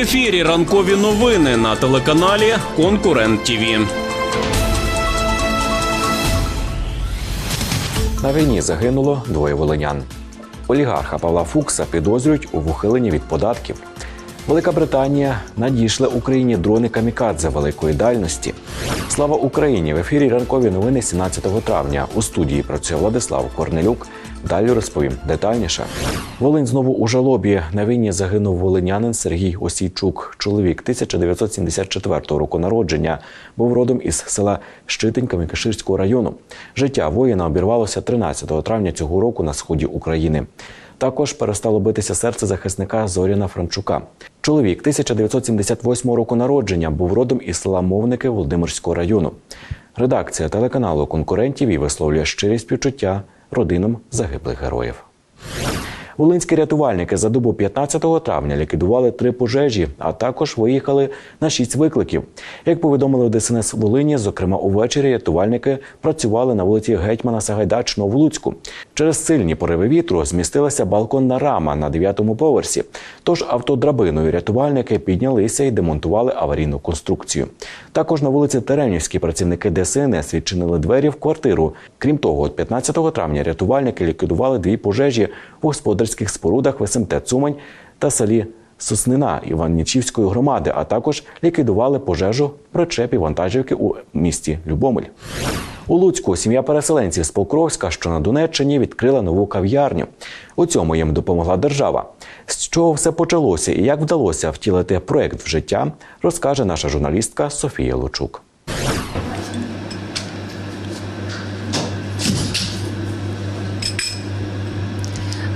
ефірі ранкові новини на телеканалі Конкурент ТІВІ. На війні загинуло двоє волинян. Олігарха Павла Фукса підозрюють у ухиленні від податків. Велика Британія надійшли Україні дрони камікадзе великої дальності. Слава Україні! В ефірі ранкові новини 17 травня. У студії працює Владислав Корнелюк. Далі розповім детальніше. Волинь знову у жалобі. На війні загинув волинянин Сергій Осійчук. Чоловік 1974 року народження. Був родом із села Щитинь Кам'якаширського району. Життя воїна обірвалося 13 травня цього року на сході України. Також перестало битися серце захисника Зоріна Франчука. Чоловік 1978 року народження був родом із села Мовники Володимирського району. Редакція телеканалу конкурентів і висловлює щирі співчуття родинам загиблих героїв. Волинські рятувальники за добу 15 травня ліквідували три пожежі, а також виїхали на шість викликів. Як повідомили в ДСНС Волині, зокрема увечері рятувальники працювали на вулиці Гетьмана Сагайдачного в Луцьку. Через сильні пориви вітру змістилася балконна рама на дев'ятому поверсі. Тож автодрабиною рятувальники піднялися і демонтували аварійну конструкцію. Також на вулиці Теренівській працівники ДСНС відчинили двері в квартиру. Крім того, 15 травня рятувальники ліквідували дві пожежі у господарських спорудах в СМТ Цумань та селі Соснина Іваннічівської громади, а також ліквідували пожежу причепі вантажівки у місті Любомель. У Луцьку сім'я переселенців з Покровська, що на Донеччині, відкрила нову кав'ярню. У цьому їм допомогла держава. З чого все почалося і як вдалося втілити проект в життя, розкаже наша журналістка Софія Лучук.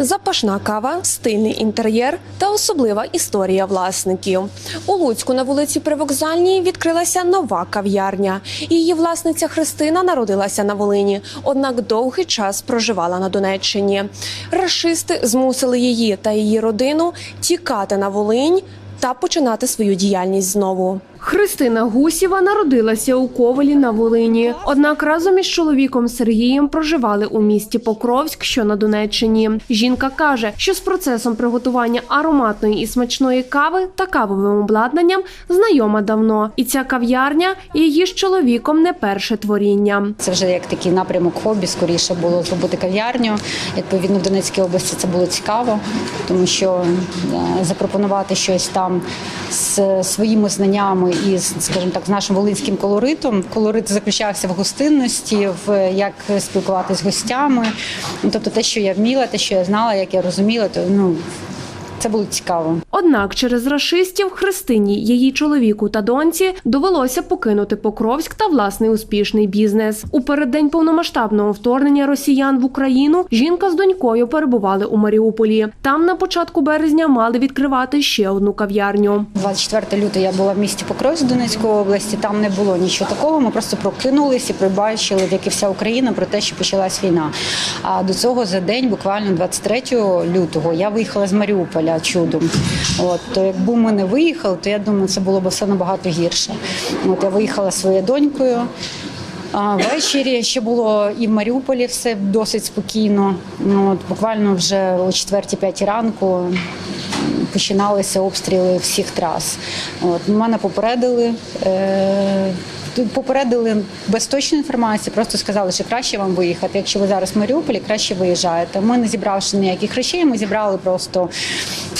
Запашна кава, стильний інтер'єр та особлива історія власників. У Луцьку на вулиці Привокзальній відкрилася нова кав'ярня. Її власниця Христина народилася на Волині, однак довгий час проживала на Донеччині. Рашисти змусили її та її родину тікати на Волинь та починати свою діяльність знову. Христина Гусєва народилася у Ковелі на Волині. Однак разом із чоловіком Сергієм проживали у місті Покровськ, що на Донеччині. Жінка каже, що з процесом приготування ароматної і смачної кави та кавовим обладнанням знайома давно. І ця кав'ярня її з чоловіком не перше творіння. Це вже як такий напрямок хобі, скоріше було зробити кав'ярню. Відповідно, в Донецькій області це було цікаво, тому що е, запропонувати щось там з своїми знаннями і, з, скажімо так, з нашим волинським колоритом. Колорит заключався в гостинності, в як спілкуватися з гостями. Ну, тобто те, що я вміла, те, що я знала, як я розуміла, то ну це було цікаво. Однак через рашистів Христині, її чоловіку та доньці довелося покинути Покровськ та власний успішний бізнес. У переддень повномасштабного вторгнення росіян в Україну жінка з донькою перебували у Маріуполі. Там на початку березня мали відкривати ще одну кав'ярню. 24 лютого я була в місті Покровськ Донецької області. Там не було нічого такого. Ми просто прокинулися і прибачили, як і вся Україна, про те, що почалась війна. А до цього за день, буквально 23 лютого, я виїхала з Маріуполя чудом. От то якби ми не виїхали, то я думаю, це було б все набагато гірше. От я виїхала своєю донькою. А ввечері ще було і в Маріуполі все досить спокійно. Ну, от буквально вже о 4-5 ранку починалися обстріли всіх трас. От, мене попередили. Е- Попередили без точної інформації, просто сказали, що краще вам виїхати. Якщо ви зараз в Маріуполі, краще виїжджаєте. Ми не зібравши ніяких речей, ми зібрали просто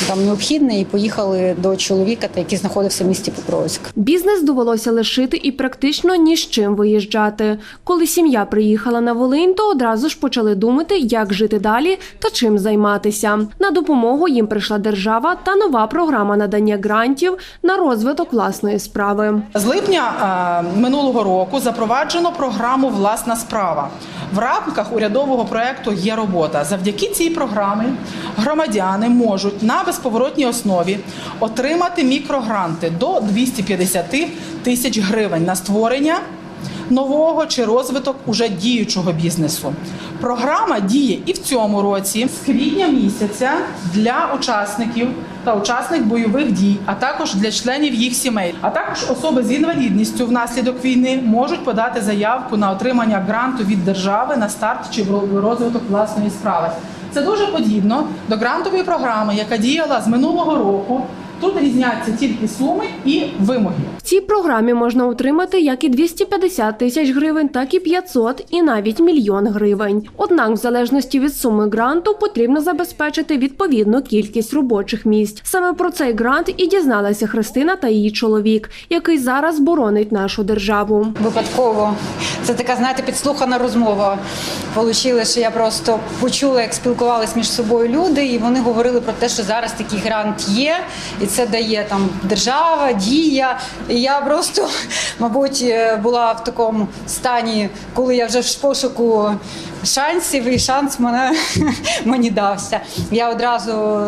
там необхідне і поїхали до чоловіка, який знаходився в місті Покровськ. Бізнес довелося лишити і практично ні з чим виїжджати. Коли сім'я приїхала на Волинь, то одразу ж почали думати, як жити далі та чим займатися. На допомогу їм прийшла держава та нова програма надання грантів на розвиток власної справи. З липня минулого року запроваджено програму Власна справа. В рамках урядового проекту є робота. Завдяки цій програмі громадяни можуть на безповоротній основі отримати мікрогранти до 250 тисяч гривень на створення нового чи розвиток уже діючого бізнесу. Програма діє і в цьому році з квітня місяця для учасників та учасник бойових дій, а також для членів їх сімей. А також особи з інвалідністю внаслідок війни можуть подати заявку на отримання гранту від держави на старт чи розвиток власної справи. Це дуже подібно до грантової програми, яка діяла з минулого року Тут різняться тільки суми і вимоги. В цій програмі можна отримати як і 250 тисяч гривень, так і 500 і навіть мільйон гривень. Однак, в залежності від суми гранту, потрібно забезпечити відповідну кількість робочих місць. Саме про цей грант і дізналася Христина та її чоловік, який зараз боронить нашу державу. Випадково це така, знаєте, підслухана розмова. Получилось, що я просто почула, як спілкувались між собою люди, і вони говорили про те, що зараз такий грант є, і це дає там держава, дія. І я просто, мабуть, е, була в такому стані, коли я вже в пошуку шансів, і шанс мене мені дався. Я одразу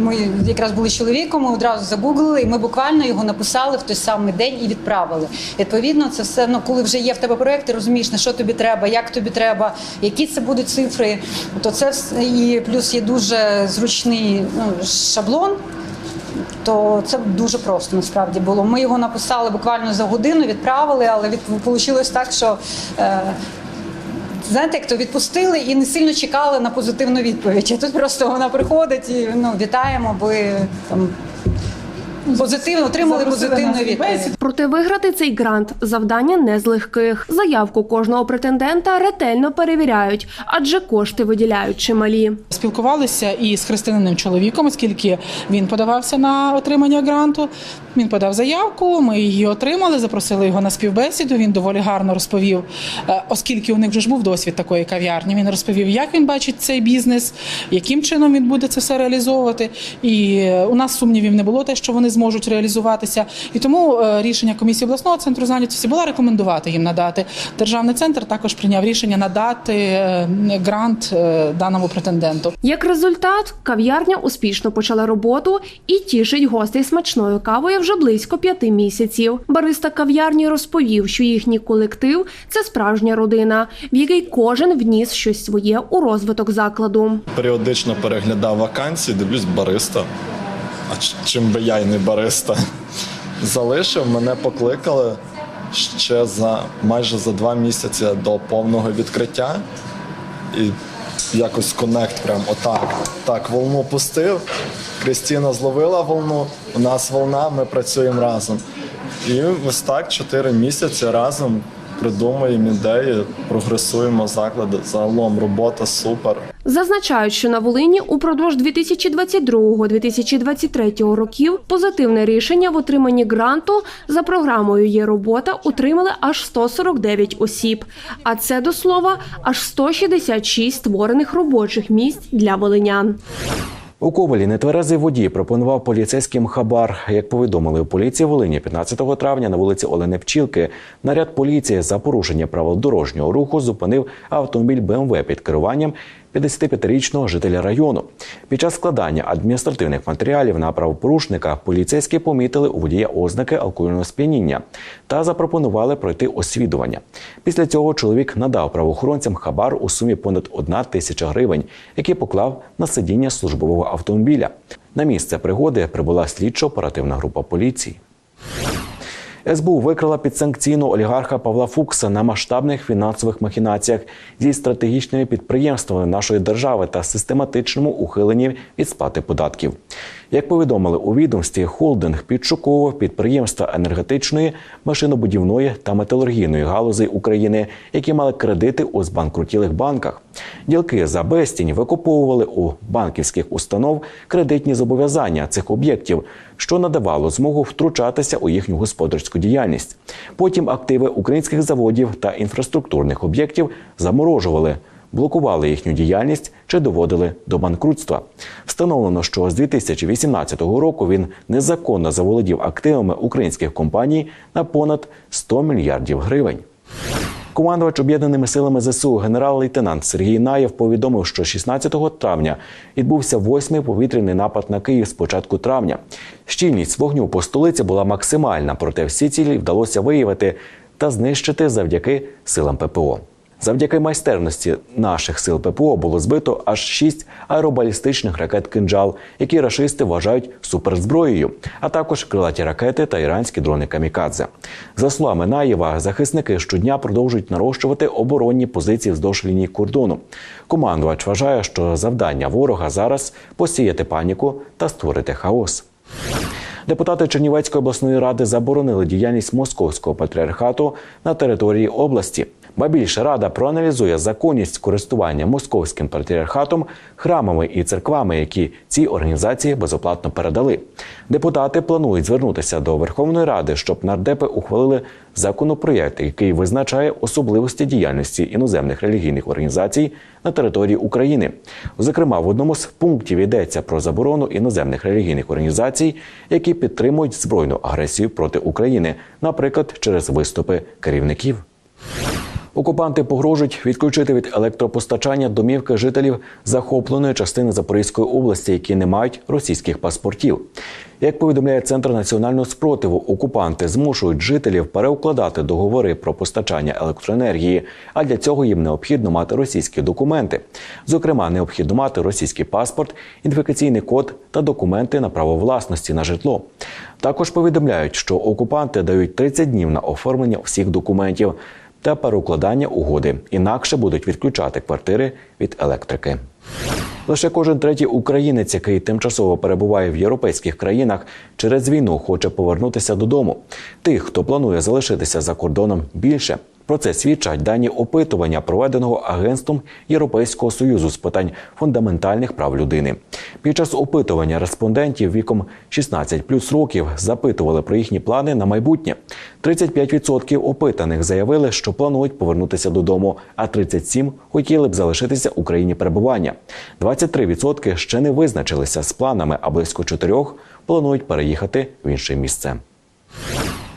ми якраз були чоловіком, ми одразу загуглили, і ми буквально його написали в той самий день і відправили. Відповідно, це все ну, коли вже є в тебе проект, ти розумієш, на що тобі треба, як тобі треба, які це будуть цифри. То це все і плюс є дуже зручний ну, шаблон. То це дуже просто насправді було. Ми його написали буквально за годину, відправили, але від так, що е, знаєте, як то відпустили і не сильно чекали на позитивну відповідь. А тут просто вона приходить і ну вітаємо, ви там позитивно отримали позитивну відповідь. Проте виграти цей грант завдання не з легких. Заявку кожного претендента ретельно перевіряють, адже кошти виділяють чималі. Спілкувалися і з християниним чоловіком, оскільки він подавався на отримання гранту. Він подав заявку, ми її отримали, запросили його на співбесіду. Він доволі гарно розповів, е, оскільки у них вже ж був досвід такої кав'ярні. Він розповів, як він бачить цей бізнес, яким чином він буде це все реалізовувати. І е, у нас сумнівів не було те, що вони зможуть реалізуватися. І тому е, рішення комісії обласного центру зайнятості було рекомендувати їм надати. Державний центр також прийняв рішення надати грант даному претенденту. Як результат, кав'ярня успішно почала роботу і тішить гостей смачною кавою вже близько п'яти місяців. Бариста кав'ярні розповів, що їхній колектив це справжня родина, в якій кожен вніс щось своє у розвиток закладу. періодично переглядав вакансії, дивлюсь бариста. А чим би я й не бариста? Залишив, мене покликали ще за майже за два місяці до повного відкриття. І якось коннект прям отак. Так, волну пустив. Крістіна зловила волну, у нас волна, ми працюємо разом. І ось так чотири місяці разом придумуємо ідеї, прогресуємо заклади. Загалом робота супер. Зазначають, що на Волині упродовж 2022-2023 років позитивне рішення в отриманні гранту за програмою «Є робота» отримали аж 149 осіб. А це, до слова, аж 166 створених робочих місць для волинян. У Ковалі нетверезий водій пропонував поліцейським хабар. Як повідомили у поліції Волині 15 травня на вулиці Олени Пчілки, наряд поліції за порушення правил дорожнього руху зупинив автомобіль БМВ під керуванням 55-річного жителя району. Під час складання адміністративних матеріалів на правопорушника поліцейські помітили у водія ознаки алкогольного сп'яніння та запропонували пройти освідування. Після цього чоловік надав правоохоронцям хабар у сумі понад 1 тисяча гривень, який поклав на сидіння службового автомобіля. На місце пригоди прибула слідчо-оперативна група поліції. СБУ викрила підсанкційну олігарха Павла Фукса на масштабних фінансових махінаціях зі стратегічними підприємствами нашої держави та систематичному ухиленні від сплати податків. Як повідомили у відомстві, холдинг підшуковував підприємства енергетичної, машинобудівної та металургійної галузей України, які мали кредити у збанкрутілих банках. Ділки за безцінь викуповували у банківських установ кредитні зобов'язання цих об'єктів, що надавало змогу втручатися у їхню господарську діяльність. Потім активи українських заводів та інфраструктурних об'єктів заморожували. Блокували їхню діяльність чи доводили до банкрутства. Встановлено, що з 2018 року він незаконно заволодів активами українських компаній на понад 100 мільярдів гривень. Командувач об'єднаними силами ЗСУ генерал-лейтенант Сергій Наєв повідомив, що 16 травня відбувся восьмий повітряний напад на Київ з початку травня. Щільність вогню по столиці була максимальна, проте всі цілі вдалося виявити та знищити завдяки силам ППО. Завдяки майстерності наших сил ППО було збито аж шість аеробалістичних ракет «Кинджал», які рашисти вважають суперзброєю, а також крилаті ракети та іранські дрони камікадзе. За словами Наєва, захисники щодня продовжують нарощувати оборонні позиції вздовж лінії кордону. Командувач вважає, що завдання ворога зараз посіяти паніку та створити хаос. Депутати Чернівецької обласної ради заборонили діяльність московського патріархату на території області. Ба більше рада проаналізує законність користування московським патріархатом храмами і церквами, які ці організації безоплатно передали. Депутати планують звернутися до Верховної Ради, щоб нардепи ухвалили законопроєкт, який визначає особливості діяльності іноземних релігійних організацій на території України. Зокрема, в одному з пунктів йдеться про заборону іноземних релігійних організацій, які підтримують збройну агресію проти України, наприклад, через виступи керівників. Окупанти погрожують відключити від електропостачання домівки жителів захопленої частини Запорізької області, які не мають російських паспортів. Як повідомляє Центр національного спротиву, окупанти змушують жителів переукладати договори про постачання електроенергії, а для цього їм необхідно мати російські документи. Зокрема, необхідно мати російський паспорт, ідентифікаційний код та документи на право власності на житло. Також повідомляють, що окупанти дають 30 днів на оформлення всіх документів та переукладання угоди, інакше будуть відключати квартири від електрики. Лише кожен третій українець, який тимчасово перебуває в європейських країнах, через війну хоче повернутися додому. Тих, хто планує залишитися за кордоном, більше. Про це свідчать дані опитування, проведеного агентством Європейського союзу з питань фундаментальних прав людини. Під час опитування респондентів віком 16 плюс років запитували про їхні плани на майбутнє. 35% опитаних заявили, що планують повернутися додому, а 37% хотіли б залишитися у країні перебування. 23% ще не визначилися з планами, а близько 4% планують переїхати в інше місце.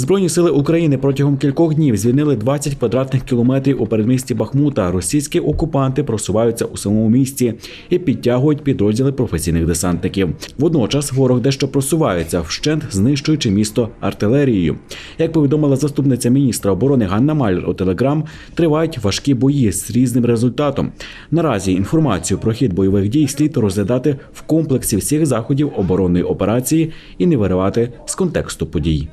Збройні сили України протягом кількох днів звільнили 20 квадратних кілометрів у передмісті Бахмута. Російські окупанти просуваються у самому місті і підтягують підрозділи професійних десантників. Водночас ворог дещо просувається, вщент знищуючи місто артилерією. Як повідомила заступниця міністра оборони Ганна Малер у Телеграм, тривають важкі бої з різним результатом. Наразі інформацію про хід бойових дій слід розглядати в комплексі всіх заходів оборонної операції і не виривати з контексту подій.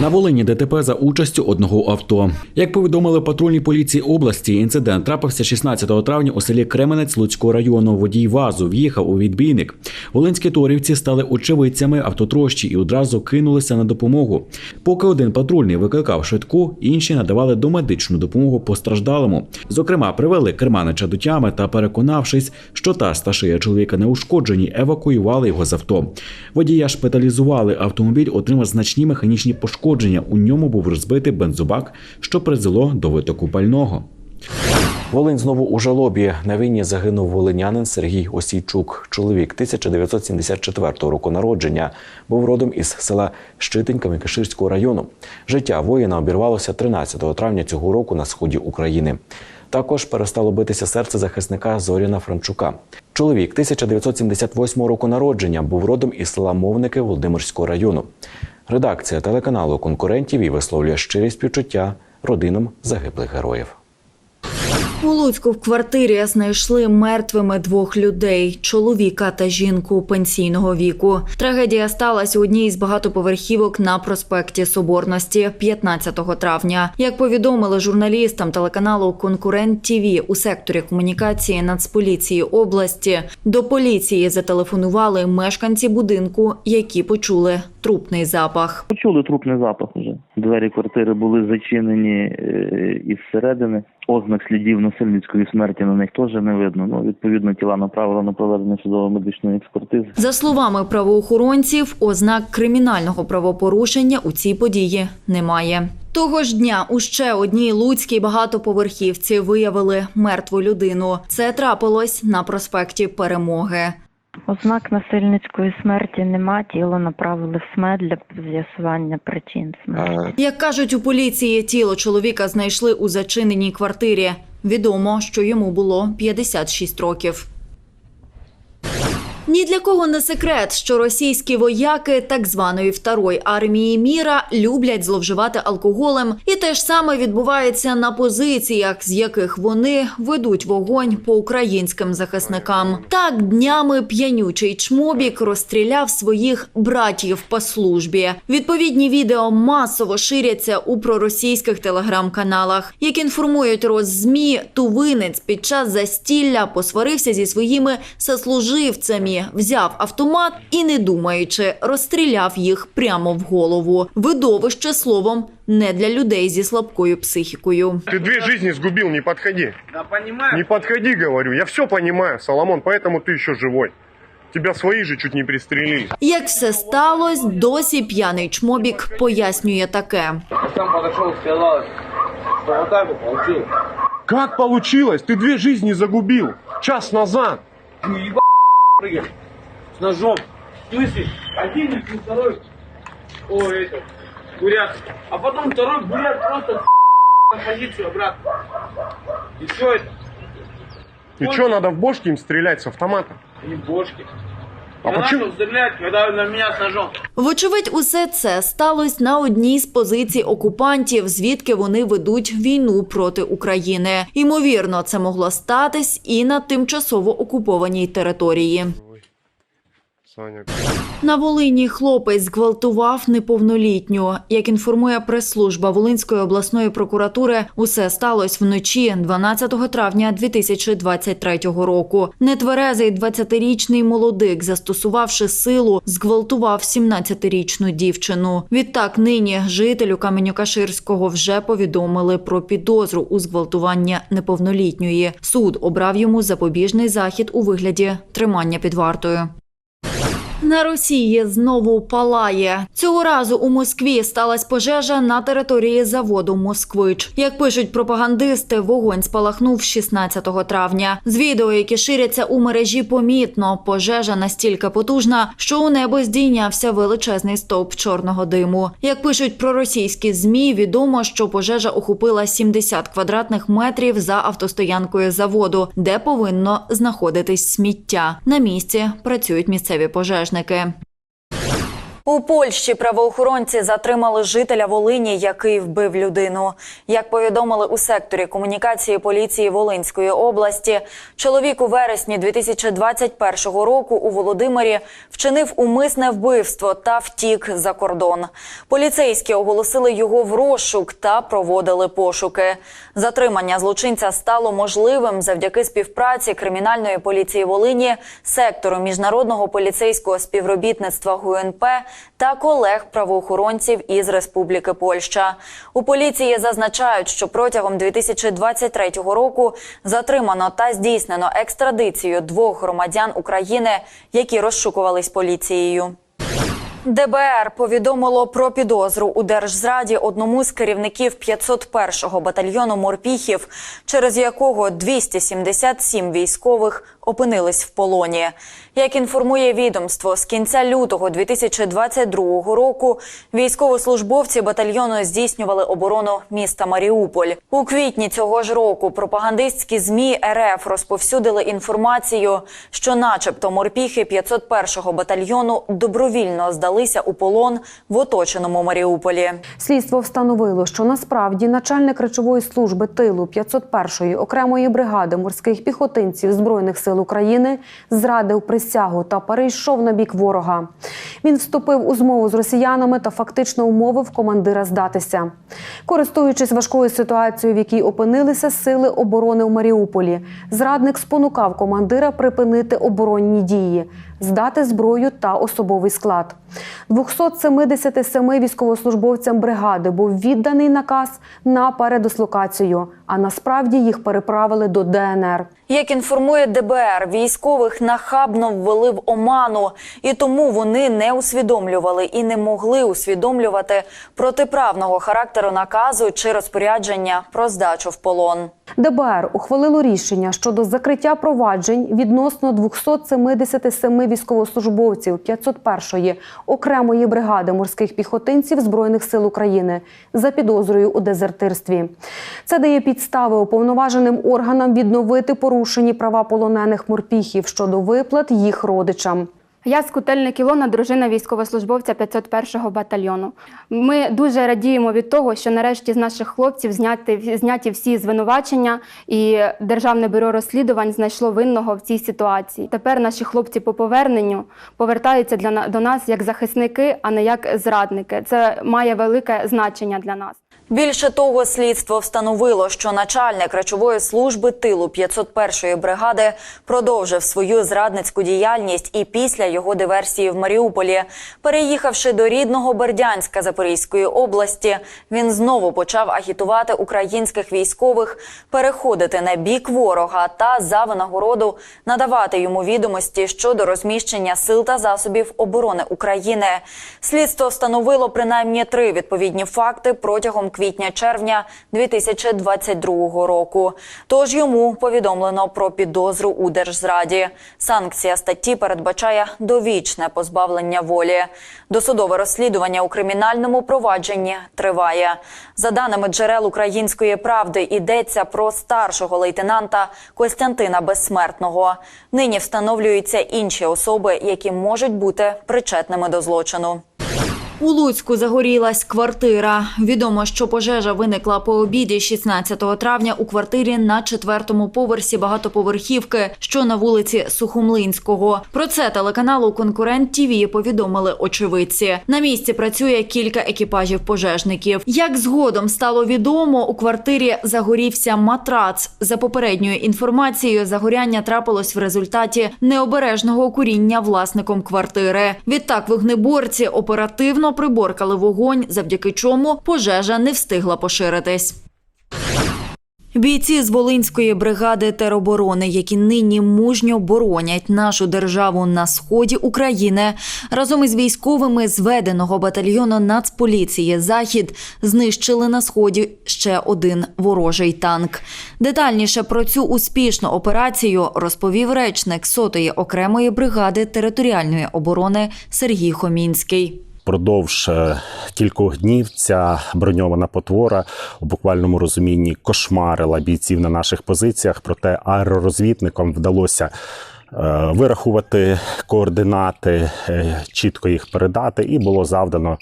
На Волині ДТП за участю одного авто. Як повідомили в патрульній поліції області, інцидент трапився 16 травня у селі Кременець Луцького району. Водій вазу в'їхав у відбійник. Волинські торівці стали очевидцями автотрощі і одразу кинулися на допомогу. Поки один патрульний викликав швидку, інші надавали домедичну допомогу постраждалому. Зокрема, привели керманича до тями та, переконавшись, що та та шия чоловіка не ушкоджені, евакуювали його з авто. Водія шпиталізували. Автомобіль отримав значні механічні пошкодження. У ньому був розбитий бензобак, що призвело до витоку пального. Волинь знову у жалобі. На війні загинув волинянин Сергій Осійчук. Чоловік 1974 року народження. Був родом із села Щитинь Кам'якиширського району. Життя воїна обірвалося 13 травня цього року на сході України. Також перестало битися серце захисника Зоріна Франчука. Чоловік 1978 року народження був родом із села Мовники Володимирського району. Редакція телеканалу конкурентів і висловлює щирі співчуття родинам загиблих героїв. У Луцьку в квартирі знайшли мертвими двох людей чоловіка та жінку пенсійного віку. Трагедія сталася у одній із багатоповерхівок на проспекті Соборності 15 травня. Як повідомили журналістам телеканалу Конкурент ТІВІ у секторі комунікації Нацполіції області, до поліції зателефонували мешканці будинку, які почули трупний запах. Почули трупний запах уже. Двері квартири були зачинені е, із середини. Ознак слідів насильницької смерті на них теж не видно. Ну, відповідно, тіла направили на проведення судово-медичної експертизи. За словами правоохоронців, ознак кримінального правопорушення у цій події немає. Того ж дня у ще одній луцькій багатоповерхівці виявили мертву людину. Це трапилось на проспекті Перемоги. Ознак насильницької смерті нема. Тіло направили в СМЕ для з'ясування причин смерті. Як кажуть у поліції, тіло чоловіка знайшли у зачиненій квартирі. Відомо, що йому було 56 років. Ні для кого не секрет, що російські вояки так званої второї армії міра люблять зловживати алкоголем, і те ж саме відбувається на позиціях, з яких вони ведуть вогонь по українським захисникам. Так днями п'янючий чмобік розстріляв своїх братів по службі. Відповідні відео масово ширяться у проросійських телеграм-каналах. Як інформують Роззмі, тувинець під час застілля посварився зі своїми сослуживцями, взяв автомат і, не думаючи, розстріляв їх прямо в голову. Видовище словом не для людей зі слабкою психікою. Ты две жизни сгубил, не подходи. Да, понимаю. Не подходи, говорю. Я все понимаю, Соломон, поэтому ты еще живой. Тебя свои же чуть не пристрелили. Як все сталося, досі п'яний чмобік пояснює таке. Как получилось? Ты две жизни загубил. Час назад. с ножом. Слышишь? Один и второй. О, это. Бурят. А потом второй бурят просто на позицию обратно. И все это. И что, надо в бошки им стрелять с автомата? Не бошки. А почему? стрелять, когда на меня с ножом. Вочевидь, усе це сталося на одній з позицій окупантів, звідки вони ведуть війну проти України. Ймовірно, це могло статись і на тимчасово окупованій території. Саня. На Волині хлопець зґвалтував неповнолітню. Як інформує прес-служба Волинської обласної прокуратури, усе сталося вночі 12 травня 2023 року. Нетверезий 20-річний молодик, застосувавши силу, зґвалтував 17-річну дівчину. Відтак нині жителю Каменюка-Ширського вже повідомили про підозру у зґвалтування неповнолітньої. Суд обрав йому запобіжний захід у вигляді тримання під вартою. На Росії знову палає. Цього разу у Москві сталася пожежа на території заводу Москвич. Як пишуть пропагандисти, вогонь спалахнув 16 травня. З відео, які ширяться у мережі, помітно пожежа настільки потужна, що у небо здійнявся величезний стовп чорного диму. Як пишуть проросійські змі, відомо, що пожежа охопила 70 квадратних метрів за автостоянкою заводу, де повинно знаходитись сміття. На місці працюють місцеві пожежники. ennek У Польщі правоохоронці затримали жителя Волині, який вбив людину. Як повідомили у секторі комунікації поліції Волинської області, чоловік у вересні 2021 року у Володимирі вчинив умисне вбивство та втік за кордон. Поліцейські оголосили його в розшук та проводили пошуки. Затримання злочинця стало можливим завдяки співпраці кримінальної поліції Волині, сектору міжнародного поліцейського співробітництва ГУНП та колег правоохоронців із Республіки Польща. У поліції зазначають, що протягом 2023 року затримано та здійснено екстрадицію двох громадян України, які розшукувались поліцією. ДБР повідомило про підозру у держзраді одному з керівників 501-го батальйону морпіхів, через якого 277 військових опинились в полоні. Як інформує відомство, з кінця лютого 2022 року військовослужбовці батальйону здійснювали оборону міста Маріуполь. У квітні цього ж року пропагандистські змі РФ розповсюдили інформацію, що, начебто, морпіхи 501-го батальйону добровільно здалися у полон в оточеному Маріуполі. Слідство встановило, що насправді начальник речової служби тилу 501-ї окремої бригади морських піхотинців збройних сил України зрадив присягу та перейшов на бік ворога. Він вступив у змову з росіянами та фактично умовив командира здатися. Користуючись важкою ситуацією, в якій опинилися сили оборони в Маріуполі, зрадник спонукав командира припинити оборонні дії, здати зброю та особовий склад. 277 військовослужбовцям бригади був відданий наказ на передислокацію, а насправді їх переправили до ДНР. Як інформує ДБР, військових нахабно ввели в оману, і тому вони не усвідомлювали і не могли усвідомлювати протиправного характеру наказу чи розпорядження про здачу в полон. ДБР ухвалило рішення щодо закриття проваджень відносно 277 військовослужбовців 501-ї окремої бригади морських піхотинців Збройних сил України за підозрою у дезертирстві. Це дає підстави уповноваженим органам відновити порушені права полонених морпіхів щодо виплат їх родичам. Я скутельник Ілона, дружина військовослужбовця 501-го батальйону. Ми дуже радіємо від того, що нарешті з наших хлопців зняти, зняті всі звинувачення, і Державне бюро розслідувань знайшло винного в цій ситуації. Тепер наші хлопці по поверненню повертаються для до нас як захисники, а не як зрадники. Це має велике значення для нас. Більше того, слідство встановило, що начальник речової служби тилу 501-ї бригади продовжив свою зрадницьку діяльність і після його диверсії в Маріуполі, переїхавши до рідного Бердянська Запорізької області, він знову почав агітувати українських військових переходити на бік ворога та за винагороду надавати йому відомості щодо розміщення сил та засобів оборони України. Слідство встановило принаймні три відповідні факти протягом квітня-червня 2022 року. Тож йому повідомлено про підозру у держзраді. Санкція статті передбачає довічне позбавлення волі. Досудове розслідування у кримінальному провадженні триває. За даними джерел української правди, йдеться про старшого лейтенанта Костянтина Безсмертного. Нині встановлюються інші особи, які можуть бути причетними до злочину. У Луцьку загорілась квартира. Відомо, що пожежа виникла по обіді 16 травня у квартирі на четвертому поверсі багатоповерхівки, що на вулиці Сухомлинського. Про це телеканалу Конкурент ТІВІ повідомили очевидці. На місці працює кілька екіпажів пожежників. Як згодом стало відомо, у квартирі загорівся матрац. За попередньою інформацією, загоряння трапилось в результаті необережного куріння власником квартири. Відтак вогнеборці оперативно приборкали вогонь, завдяки чому пожежа не встигла поширитись. Бійці з Волинської бригади тероборони, які нині мужньо боронять нашу державу на сході України, разом із військовими зведеного батальйону Нацполіції Захід знищили на сході ще один ворожий танк. Детальніше про цю успішну операцію розповів речник сотої окремої бригади територіальної оборони Сергій Хомінський. Продовж е, кількох днів ця броньована потвора у буквальному розумінні кошмарила бійців на наших позиціях. Проте аеророзвідникам вдалося е, вирахувати координати, е, чітко їх передати, і було завдано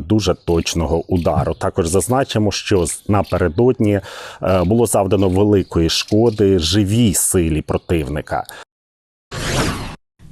дуже точного удару. Також зазначимо, що напередодні було завдано великої шкоди живій силі противника.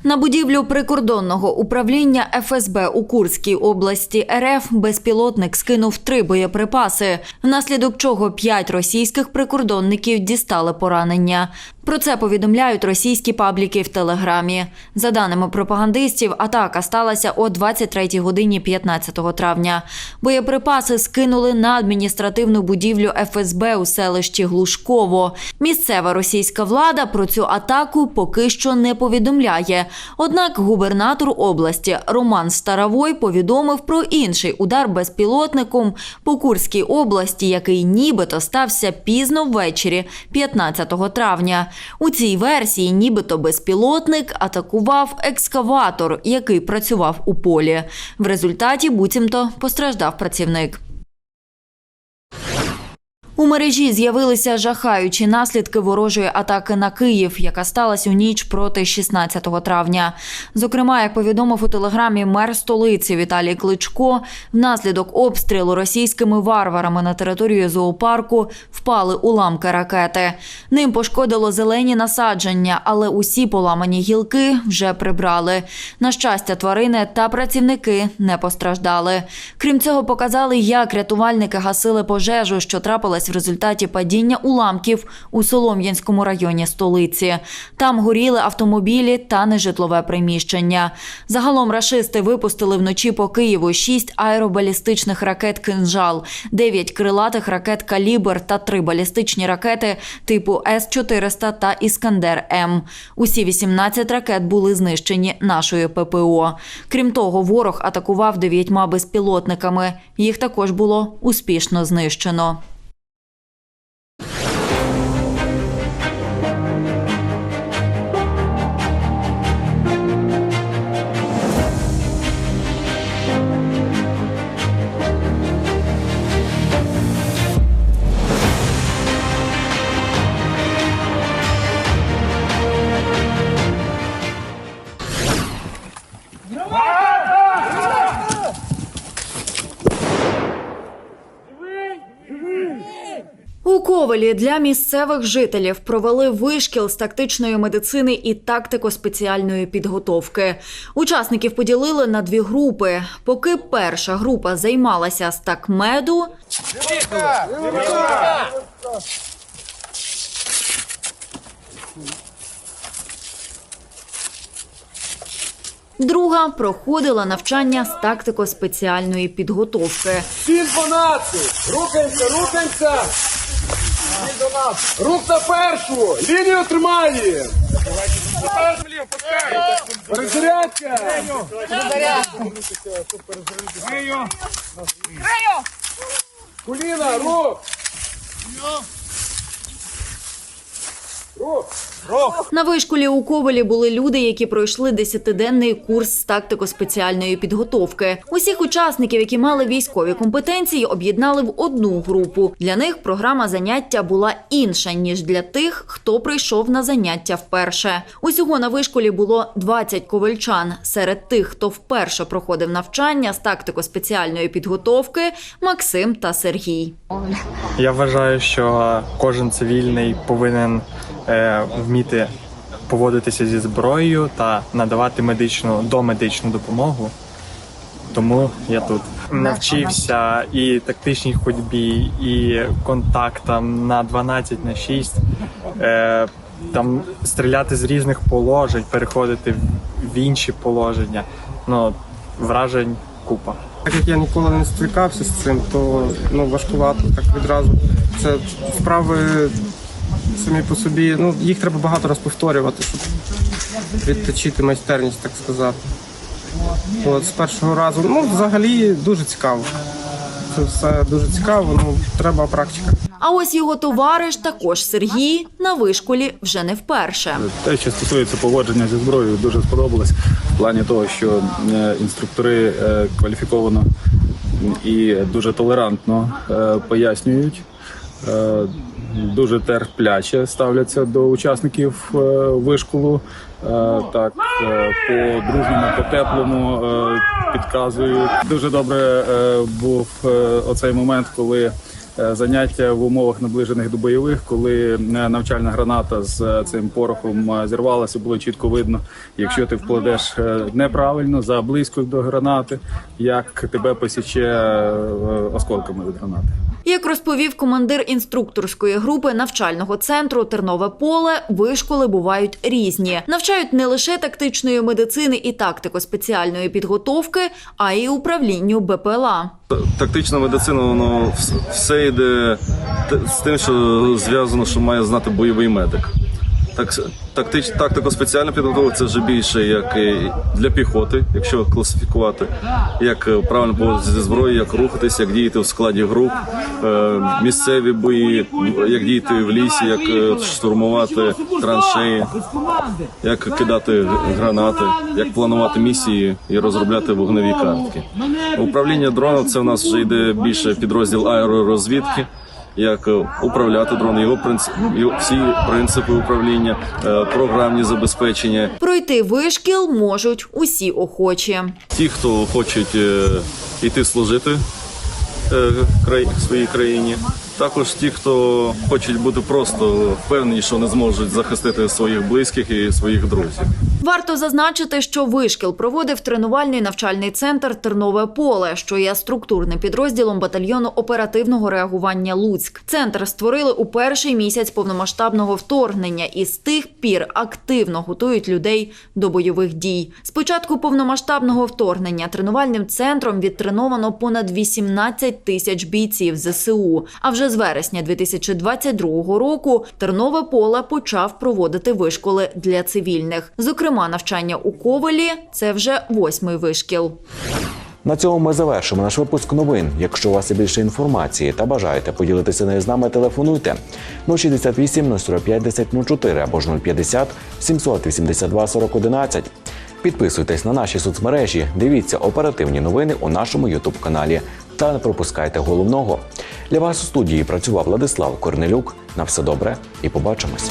На будівлю прикордонного управління ФСБ у Курській області РФ безпілотник скинув три боєприпаси, внаслідок чого п'ять російських прикордонників дістали поранення. Про це повідомляють російські пабліки в Телеграмі. За даними пропагандистів, атака сталася о 23 годині 15 травня. Боєприпаси скинули на адміністративну будівлю ФСБ у селищі Глушково. Місцева російська влада про цю атаку поки що не повідомляє. Однак губернатор області Роман Старовой повідомив про інший удар безпілотником по Курській області, який нібито стався пізно ввечері 15 травня. У цій версії нібито безпілотник атакував екскаватор, який працював у полі. В результаті буцімто постраждав працівник. У мережі з'явилися жахаючі наслідки ворожої атаки на Київ, яка сталася у ніч проти 16 травня. Зокрема, як повідомив у телеграмі мер столиці Віталій Кличко, внаслідок обстрілу російськими варварами на територію зоопарку впали уламки ракети. Ним пошкодило зелені насадження, але усі поламані гілки вже прибрали. На щастя, тварини та працівники не постраждали. Крім цього, показали, як рятувальники гасили пожежу, що трапилась в результаті падіння уламків у Солом'янському районі столиці. Там горіли автомобілі та нежитлове приміщення. Загалом рашисти випустили вночі по Києву шість аеробалістичних ракет «Кинжал», дев'ять крилатих ракет «Калібр» та три балістичні ракети типу С-400 та «Іскандер-М». Усі 18 ракет були знищені нашою ППО. Крім того, ворог атакував дев'ятьма безпілотниками. Їх також було успішно знищено. Ковелі для місцевих жителів провели вишкіл з тактичної медицини і тактико-спеціальної підготовки. Учасників поділили на дві групи. Поки перша група займалася з такмеду, друга проходила навчання з тактико-спеціальної підготовки. Всім по нації! Рухаємося, рухаємося! Рух на першу! Лінію тримаємо! Перезарядка! Куліна, рух! На вишколі у Ковелі були люди, які пройшли десятиденний курс з тактико-спеціальної підготовки. Усіх учасників, які мали військові компетенції, об'єднали в одну групу. Для них програма заняття була інша ніж для тих, хто прийшов на заняття вперше. Усього на вишколі було 20 ковальчан. Серед тих, хто вперше проходив навчання з тактико-спеціальної підготовки, Максим та Сергій. Я вважаю, що кожен цивільний повинен вміти поводитися зі зброєю та надавати медичну домедичну допомогу. Тому я тут навчився і тактичній ходьбі, і контактам на 12 на 6. Е, там стріляти з різних положень, переходити в інші положення. Ну, вражень купа. Так як я ніколи не стикався з цим, то ну важкувато так відразу. Це вправи самі по собі. Ну їх треба багато раз повторювати, щоб відточити майстерність, так сказати. От з першого разу, ну взагалі дуже цікаво. Це все дуже цікаво, ну треба практика. А ось його товариш, також Сергій, на вишколі вже не вперше. Те, що стосується поводження зі зброєю, дуже сподобалось в плані того, що е, інструктори е, кваліфіковано і дуже толерантно е, пояснюють. Дуже терпляче ставляться до учасників е, вишколу. Е, Так, е, по-дружньому, по-теплому е, підказують. Дуже добре був оцей момент, коли заняття в умовах наближених до бойових, коли е, навчальна граната з е, цим порохом е, зірвалася, було чітко видно, якщо ти вкладеш е, неправильно за близько до гранати, як тебе посіче е, осколками від гранати. Як розповів командир інструкторської групи навчального центру Тернове поле, вишколи бувають різні. Навчають не лише тактичної медицини і тактико-спеціальної підготовки, а й управлінню БПЛА. Тактична медицина, воно все йде з тим, що зв'язано, що має знати бойовий медик. Так, тактич, тактико-спеціальна підготовка це вже більше як для піхоти, якщо класифікувати, як е, правильно поводитися зі зброєю, як рухатись, як діяти в складі груп, е, місцеві бої, як діяти в лісі, як е, штурмувати траншеї, як кидати гранати, як планувати місії і розробляти вогневі картки. Управління дроном це в нас вже йде більше підрозділ аеророзвідки. Як е, управляти дрон, його принцип, всі принципи управління, е, програмні забезпечення. Пройти вишкіл можуть усі охочі. Ті, хто хочуть е, йти служити в своїй країні, також ті, хто хочуть бути просто впевнені, що не зможуть захистити своїх близьких і своїх друзів. Варто зазначити, що вишкіл проводив тренувальний навчальний центр Тернове поле, що є структурним підрозділом батальйону оперативного реагування Луцьк. Центр створили у перший місяць повномасштабного вторгнення і з тих пір активно готують людей до бойових дій. З початку повномасштабного вторгнення тренувальним центром відтреновано понад 18 тисяч бійців ЗСУ. А вже з вересня 2022 року Тернове поле почав проводити вишколи для цивільних. Зокрема, навчання у Ковелі це вже восьмий вишкіл. На цьому ми завершимо наш випуск новин. Якщо у вас є більше інформації та бажаєте поділитися нею з нами, телефонуйте 068 045 1004 або ж 050 782 40 11. Підписуйтесь на наші соцмережі, дивіться оперативні новини у нашому Ютуб каналі та не пропускайте головного. Для вас у студії працював Владислав Корнелюк. На все добре і побачимось.